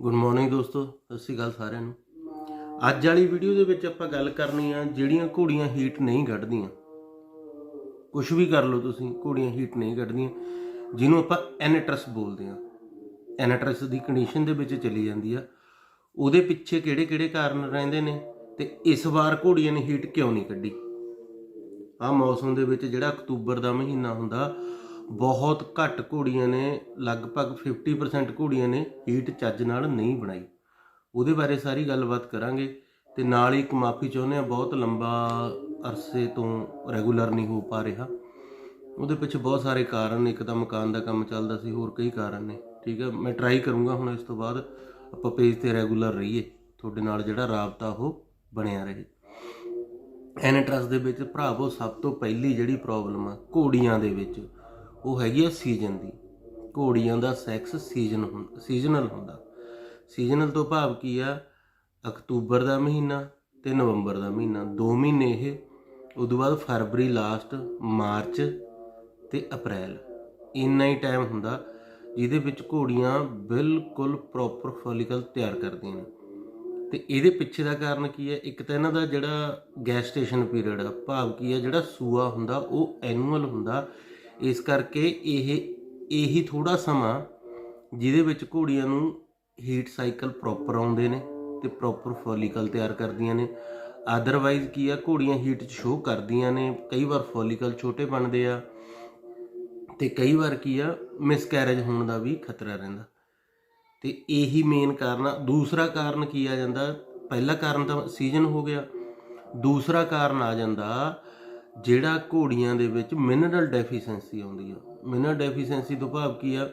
Good morning ਦੋਸਤੋ, ਸਤਿ ਸ਼੍ਰੀ ਅਕਾਲ ਸਾਰਿਆਂ ਨੂੰ। ਅੱਜ ਵਾਲੀ ਵੀਡੀਓ ਦੇ ਵਿੱਚ ਆਪਾਂ ਗੱਲ ਕਰਨੀ ਆ ਜਿਹੜੀਆਂ ਘੋੜੀਆਂ ਹੀਟ ਨਹੀਂ ਕੱਢਦੀਆਂ। ਕੁਝ ਵੀ ਕਰ ਲਓ ਤੁਸੀਂ, ਘੋੜੀਆਂ ਹੀਟ ਨਹੀਂ ਕੱਢਦੀਆਂ। ਜਿਹਨੂੰ ਆਪਾਂ ਐਨਟਰਸ ਬੋਲਦੇ ਆ। ਐਨਟਰਸ ਦੀ ਕੰਡੀਸ਼ਨ ਦੇ ਵਿੱਚ ਚਲੀ ਜਾਂਦੀ ਆ। ਉਹਦੇ ਪਿੱਛੇ ਕਿਹੜੇ-ਕਿਹੜੇ ਕਾਰਨ ਰਹਿੰਦੇ ਨੇ ਤੇ ਇਸ ਵਾਰ ਘੋੜੀਆਂ ਨੇ ਹੀਟ ਕਿਉਂ ਨਹੀਂ ਕੱਢੀ? ਆ ਮੌਸਮ ਦੇ ਵਿੱਚ ਜਿਹੜਾ ਅਕਤੂਬਰ ਦਾ ਮਹੀਨਾ ਹੁੰਦਾ ਬਹੁਤ ਘੱਟ ਘੋੜੀਆਂ ਨੇ, ਲਗਭਗ 50% ਘੋੜੀਆਂ ਨੇ ਹੀਟ ਚੱਜ ਨਾਲ ਨਹੀਂ ਬਣਾਈ। ਉਹਦੇ ਬਾਰੇ ਸਾਰੀ ਗੱਲਬਾਤ ਕਰਾਂਗੇ ਤੇ ਨਾਲ ਹੀ ਇੱਕ ਮਾਫੀ ਚਾਹੁੰਦੇ ਆ ਬਹੁਤ ਲੰਬਾ ਅਰਸੇ ਤੋਂ ਰੈਗੂਲਰ ਨਹੀਂ ਹੋ ਪਾ ਰਿਹਾ। ਉਹਦੇ ਪਿੱਛੇ ਬਹੁਤ ਸਾਰੇ ਕਾਰਨ ਇੱਕ ਤਾਂ ਮਕਾਨ ਦਾ ਕੰਮ ਚੱਲਦਾ ਸੀ, ਹੋਰ ਕਈ ਕਾਰਨ ਨੇ। ਠੀਕ ਹੈ, ਮੈਂ ਟਰਾਈ ਕਰੂੰਗਾ ਹੁਣ ਇਸ ਤੋਂ ਬਾਅਦ, ਆਪਾਂ ਪੇਜ ਤੇ ਰੈਗੂਲਰ ਰਹੀਏ, ਤੁਹਾਡੇ ਨਾਲ ਜਿਹੜਾ ਰਾਬਤਾ ਉਹ ਬਣਿਆ ਰਹੇ। ਐਨਟਰਸ ਦੇ ਵਿੱਚ ਭਰਾਵੋ ਸਭ ਤੋਂ ਪਹਿਲੀ ਜਿਹੜੀ ਪ੍ਰੋਬਲਮ ਆ, ਘੋੜੀਆਂ ਦੇ ਵਿੱਚ। ਉਹ ਹੈਗੀ ਆ ਸੀਜ਼ਨ ਦੀ। ਘੋੜੀਆਂ ਦਾ ਸੈਕਸ ਸੀਜ਼ਨ ਹੁੰਦਾ ਸੀਜ਼ਨਲ ਹੁੰਦਾ। ਸੀਜ਼ਨਲ ਤੋਂ ਭਾਵ ਕੀ ਆ? ਅਕਤੂਬਰ ਦਾ ਮਹੀਨਾ ਤੇ ਨਵੰਬਰ ਦਾ ਮਹੀਨਾ। ਦੋ ਮਹੀਨੇ ਇਹ ਉਦੋਂ ਬਾਅਦ ਫਰਵਰੀ ਲਾਸਟ ਮਾਰਚ ਤੇ ਅਪ੍ਰੈਲ। ਇੰਨਾ ਹੀ ਟਾਈਮ ਹੁੰਦਾ, ਜਿਹਦੇ ਵਿੱਚ ਘੋੜੀਆਂ ਬਿਲਕੁਲ ਪ੍ਰੋਪਰ ਫੋਲੀਕਲ ਤਿਆਰ ਕਰਦੀਆਂ ਨੇ। ਤੇ ਇਹਦੇ ਪਿੱਛੇ ਦਾ ਕਾਰਨ ਕੀ ਹੈ ਇੱਕ ਤਾਂ ਇਹਨਾਂ ਦਾ ਜਿਹੜਾ ਗੈਸਟੇਸ਼ਨ ਪੀਰੀਅਡ ਆ, ਭਾਵ ਕੀ ਹੈ ਜਿਹੜਾ ਸੂਆ ਹੁੰਦਾ, ਉਹ ਐਨੂਅਲ ਹੁੰਦਾ। ਇਸ ਕਰਕੇ ਇਹ, ਇਹੀ ਥੋੜਾ ਸਮਾਂ ਜਿਹਦੇ ਵਿੱਚ ਘੋੜੀਆਂ ਨੂੰ ਹੀਟ ਸਾਈਕਲ ਪ੍ਰੋਪਰ ਆਉਂਦੇ ਨੇ ਤੇ ਪ੍ਰੋਪਰ ਫੋਲੀਕਲ ਤਿਆਰ ਕਰਦੀਆਂ ਨੇ। ਆਦਰਵਾਈਜ਼ ਕੀ ਆ, ਘੋੜੀਆਂ ਹੀਟ 'ਚ ਸ਼ੋਅ ਕਰਦੀਆਂ ਨੇ, ਕਈ ਵਾਰ ਫੋਲੀਕਲ ਛੋਟੇ ਬਣਦੇ ਆ ਤੇ ਕਈ ਵਾਰ ਕੀ ਆ ਮਿਸਕੈਰੇਜ ਹੋਣ ਦਾ ਵੀ ਖਤਰਾ ਰਹਿੰਦਾ। ਤੇ ਇਹੀ ਮੇਨ ਕਾਰਨ ਆ। ਦੂਸਰਾ ਕਾਰਨ ਕੀ ਆ ਜਾਂਦਾ, ਪਹਿਲਾ ਕਾਰਨ ਤਾਂ ਸੀਜ਼ਨ ਹੋ ਗਿਆ। ਦੂਸਰਾ ਕਾਰਨ ਆ ਜਾਂਦਾ ਜਿਹੜਾ ਘੋੜੀਆਂ ਦੇ ਵਿੱਚ ਮਿਨਰਲ ਡੈਫੀਸੈਂਸੀ ਆਉਂਦੀ ਆ। ਮਿਨਰਲ ਡੈਫੀਸ਼ੈਂਸੀ ਤੋਂ ਭਾਵ ਕੀ ਆ?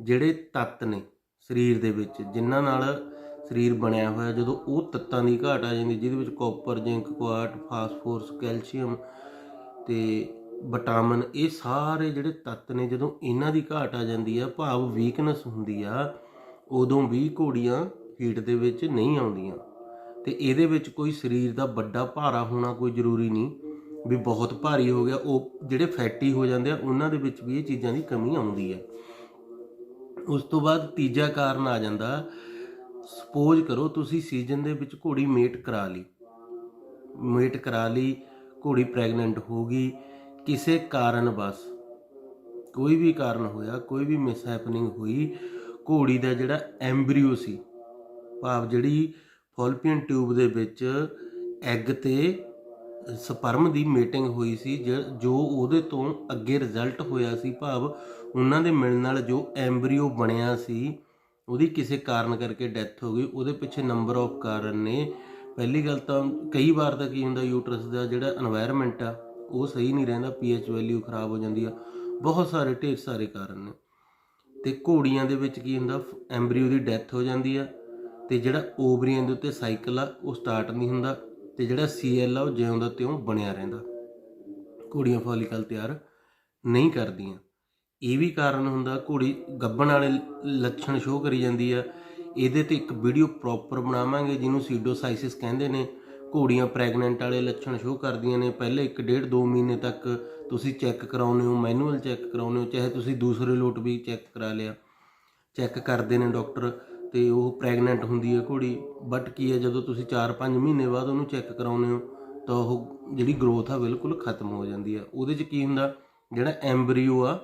ਜਿਹੜੇ ਤੱਤ ਨੇ ਸਰੀਰ ਦੇ ਵਿੱਚ, ਜਿਨ੍ਹਾਂ ਨਾਲ ਸਰੀਰ ਬਣਿਆ ਹੋਇਆ, ਜਦੋਂ ਉਹ ਤੱਤਾਂ ਦੀ ਘਾਟ ਆ ਜਾਂਦੀ, ਜਿਹਦੇ ਵਿੱਚ ਕਾਪਰ ਜ਼ਿੰਕ ਕੁਆਟ ਫਾਸਫੋਰਸ ਕੈਲਸ਼ੀਅਮ ਤੇ ਵਿਟਾਮਿਨ ਇਹ ਸਾਰੇ ਜਿਹੜੇ ਤੱਤ ਨੇ, ਜਦੋਂ ਇਹਨਾਂ ਦੀ ਘਾਟ ਆ ਜਾਂਦੀ ਆ, ਭਾਵ ਵੀਕਨੈਸ ਹੁੰਦੀ ਆ, ਉਦੋਂ ਵੀ ਘੋੜੀਆਂ ਹੀਟ ਦੇ ਵਿੱਚ ਨਹੀਂ ਆਉਂਦੀਆਂ। ਤੇ ਇਹਦੇ ਵਿੱਚ ਕੋਈ ਸਰੀਰ ਦਾ ਵੱਡਾ ਭਾਰਾ ਹੋਣਾ ਕੋਈ ਜ਼ਰੂਰੀ ਨਹੀਂ। ਵੀ ਬਹੁਤ ਭਾਰੀ ਹੋ ਗਿਆ, ਉਹ ਜਿਹੜੇ ਫੈਟੀ ਹੋ ਜਾਂਦੇ ਆ, ਉਹਨਾਂ ਦੇ ਵਿੱਚ ਵੀ ਇਹ ਚੀਜ਼ਾਂ ਦੀ ਕਮੀ ਆਉਂਦੀ ਹੈ। ਉਸ ਤੋਂ ਬਾਅਦ ਤੀਜਾ ਕਾਰਨ ਆ ਜਾਂਦਾ ਸਪੋਜ਼ ਕਰੋ ਤੁਸੀਂ ਸੀਜ਼ਨ ਦੇ ਵਿੱਚ ਘੋੜੀ ਮੇਟ ਕਰਾ ਲਈ। ਮੇਟ ਕਰਾ ਲਈ, ਘੋੜੀ ਪ੍ਰੈਗਨੈਂਟ ਹੋ ਗਈ, ਕਿਸੇ ਕਾਰਨ ਬਸ। ਕੋਈ ਵੀ ਕਾਰਨ ਹੋਇਆ, ਕੋਈ ਵੀ ਮਿਸ ਹੈਪਨਿੰਗ ਹੋਈ, ਘੋੜੀ ਦਾ ਜਿਹੜਾ ਐਮਬ੍ਰੀਓ ਸੀ, ਭਾਵ ਜਿਹੜੀ ਫੋਲਪੀਅਨ ਟਿਊਬ ਦੇ ਵਿੱਚ ਐਗ ਤੇ ਸਪਰਮ ਦੀ ਮੀਟਿੰਗ ਹੋਈ ਸੀ ਜੋ ਉਹਦੇ ਤੋਂ ਅੱਗੇ ਰਿਜ਼ਲਟ ਹੋਇਆ ਸੀ ਭਾਵ ਉਹਨਾਂ ਦੇ ਮਿਲਣ ਨਾਲ ਜੋ ਐਮਬਰੀਓ ਬਣਿਆ ਸੀ, ਉਹਦੀ ਕਿਸੇ ਕਾਰਨ ਕਰਕੇ ਡੈਥ ਹੋ ਗਈ। ਉਹਦੇ ਪਿੱਛੇ ਨੰਬਰ ਆਫ ਕਾਰਨ ਨੇ। ਪਹਿਲੀ ਗੱਲ ਤਾਂ ਕਈ ਵਾਰ ਤਾਂ ਕੀ ਹੁੰਦਾ ਯੂਟਰਸ ਦਾ ਜਿਹੜਾ এনवायरमेंट ਆ, ਉਹ ਸਹੀ ਨਹੀਂ ਰਹਿੰਦਾ ਪੀਐਚ ਵੈਲਿਊ ਖਰਾਬ ਹੋ ਜਾਂਦੀ ਆ। ਬਹੁਤ ਸਾਰੇ ਢੇਰ ਸਾਰੇ ਕਾਰਨ ਨੇ। ਤੇ ਘੋੜੀਆਂ ਦੇ ਵਿੱਚ ਕੀ ਹੁੰਦਾ ਐਮਬਰੀਓ ਦੀ ਡੈਥ ਹੋ ਜਾਂਦੀ ਆ। ਤੇ ਜਿਹੜਾ ਓਵਰੀਆਂ ਦੇ ਉੱਤੇ ਸਾਈਕਲ ਆ, ਉਹ ਸਟਾਰਟ ਨਹੀਂ ਹੁੰਦਾ। ਤੇ ਜਿਹੜਾ ਸੀਐਲ ਆ ਉਹ ਜਿਉਂ ਦਾ ਤਿਉਂ ਬਣਿਆ ਰਹਿੰਦਾ। ਘੋੜੀਆਂ ਫੋਲੀਕਲ ਤਿਆਰ ਨਹੀਂ ਕਰਦੀਆਂ। ਇਹ ਵੀ ਕਾਰਨ ਹੁੰਦਾ ਘੋੜੀ ਗੱਬਣ ਵਾਲੇ ਲੱਛਣ ਸ਼ੋਅ ਕਰੀ ਜਾਂਦੀ ਆ। ਇਹਦੇ ਤੇ ਇੱਕ ਵੀਡੀਓ ਪ੍ਰੋਪਰ ਬਣਾਵਾਂਗੇ ਜਿਹਨੂੰ ਸੀਡੋਸਾਈਸਿਸ ਕਹਿੰਦੇ ਨੇ। ਘੋੜੀਆਂ ਪ੍ਰੈਗਨੈਂਟ ਵਾਲੇ ਲੱਛਣ ਸ਼ੋਅ ਕਰਦੀਆਂ ਨੇ। ਪਹਿਲੇ 1 ਡੇਢ 2 ਮਹੀਨੇ ਤੱਕ ਤੁਸੀਂ ਚੈੱਕ ਕਰਾਉਨੇ ਹੋ ਮੈਨੂਅਲ ਚੈੱਕ ਕਰਾਉਨੇ ਹੋ, ਚਾਹੇ ਤੁਸੀਂ ਦੂਸਰੇ ਲੋਟ ਵੀ ਚੈੱਕ ਕਰਾ ਲਿਆ। ਚੈੱਕ ਕਰਦੇ ਨੇ ਡਾਕਟਰ ਤੇ ਉਹ ਪ੍ਰੈਗਨੈਂਟ ਹੁੰਦੀ ਹੈ ਘੋੜੀ ਬਟ ਕੀ ਹੈ ਜਦੋਂ ਤੁਸੀਂ 4-5 ਮਹੀਨੇ ਬਾਅਦ ਉਹਨੂੰ ਚੈੱਕ ਕਰਾਉਂਦੇ ਹੋ, ਤਾਂ ਉਹ ਜਿਹੜੀ ਗਰੋਥ ਆ ਬਿਲਕੁਲ ਖਤਮ ਹੋ ਜਾਂਦੀ ਆ ਉਹਦੇ 'ਚ ਕੀ ਹੁੰਦਾ, ਜਿਹੜਾ ਐਮਬਰੀਓ ਆ,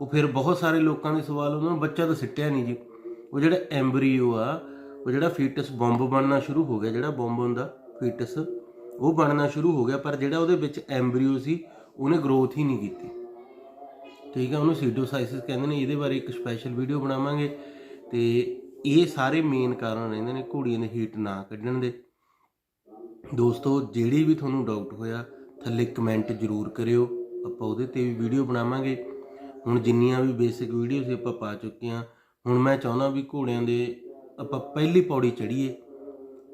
ਉਹ ਫਿਰ ਬਹੁਤ ਸਾਰੇ ਲੋਕਾਂ ਦੇ ਸਵਾਲ ਉਹਨਾਂ ਨੂੰ ਬੱਚਾ ਤਾਂ ਸਿੱਟਿਆ ਨਹੀਂ ਜੀ। ਉਹ ਜਿਹੜਾ ਐਮਬ੍ਰੀਓ ਆ, ਉਹ ਜਿਹੜਾ ਫੀਟਸ ਬੰਬ ਬਣਨਾ ਸ਼ੁਰੂ ਹੋ ਗਿਆ, ਜਿਹੜਾ ਬੰਬ ਹੁੰਦਾ ਫੀਟਸ ਉਹ ਬਣਨਾ ਸ਼ੁਰੂ ਹੋ ਗਿਆ, ਪਰ ਜਿਹੜਾ ਉਹਦੇ ਵਿੱਚ ਐਮਬ੍ਰੀਓ ਸੀ, ਉਹਨੇ ਗਰੋਥ ਹੀ ਨਹੀਂ ਕੀਤੀ। ਠੀਕ ਹੈ ਉਹਨੂੰ ਸੀਡੋਸਾਈਸਿਸ ਕਹਿੰਦੇ ਨੇ, ਇਹਦੇ ਬਾਰੇ ਇੱਕ ਸਪੈਸ਼ਲ ਵੀਡੀਓ ਬਣਾਵਾਂਗੇ, ਤੇ ਇਹ ਸਾਰੇ ਮੇਨ ਕਾਰਨ ਰਹਿੰਦੇ ਨੇ ਘੋੜੀਆਂ ਦੇ ਹੀਟ ਨਾ ਕੱਢਣ ਦੇ। ਦੋਸਤੋ, ਜਿਹੜੀ ਵੀ ਤੁਹਾਨੂੰ ਡਾਊਟ ਹੋਇਆ, ਥੱਲੇ ਕਮੈਂਟ ਜ਼ਰੂਰ ਕਰਿਓ। ਆਪਾਂ ਉਹਦੇ ਤੇ ਵੀ ਵੀਡੀਓ ਬਣਾਵਾਂਗੇ। ਹੁਣ ਜਿੰਨੀਆਂ ਵੀ ਬੇਸਿਕ ਵੀਡੀਓਜ਼ ਆਪਾਂ ਪਾ ਚੁੱਕੇ ਹਾਂ। ਹੁਣ ਮੈਂ ਚਾਹੁੰਦਾ ਵੀ ਘੋੜਿਆਂ ਦੇ ਆਪਾਂ ਪਹਿਲੀ ਪੌੜੀ ਚੜੀਏ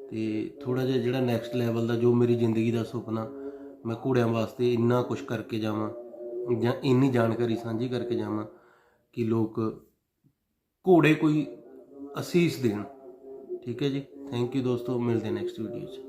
ਤੇ ਥੋੜਾ ਜਿਹਾ ਜਿਹੜਾ ਨੈਕਸਟ ਲੈਵਲ ਦਾ ਜੋ ਮੇਰੀ ਜ਼ਿੰਦਗੀ ਦਾ ਸੁਪਨਾ, ਮੈਂ ਘੋੜਿਆਂ ਵਾਸਤੇ ਇੰਨਾ ਕੁਝ ਕਰਕੇ ਜਾਵਾਂ ਜਾਂ ਇੰਨੀ ਜਾਣਕਾਰੀ ਸਾਂਝੀ ਕਰਕੇ ਜਾਵਾਂ ਕਿ ਲੋਕ ਘੋੜੇ ਕੋਈ ਅਸੀਸ ਦੇਣ ਠੀਕ ਹੈ ਜੀ। ਥੈਂਕ ਯੂ ਦੋਸਤੋ। ਮਿਲਦੇ ਨੈਕਸਟ ਵੀਡੀਓ 'ਚ।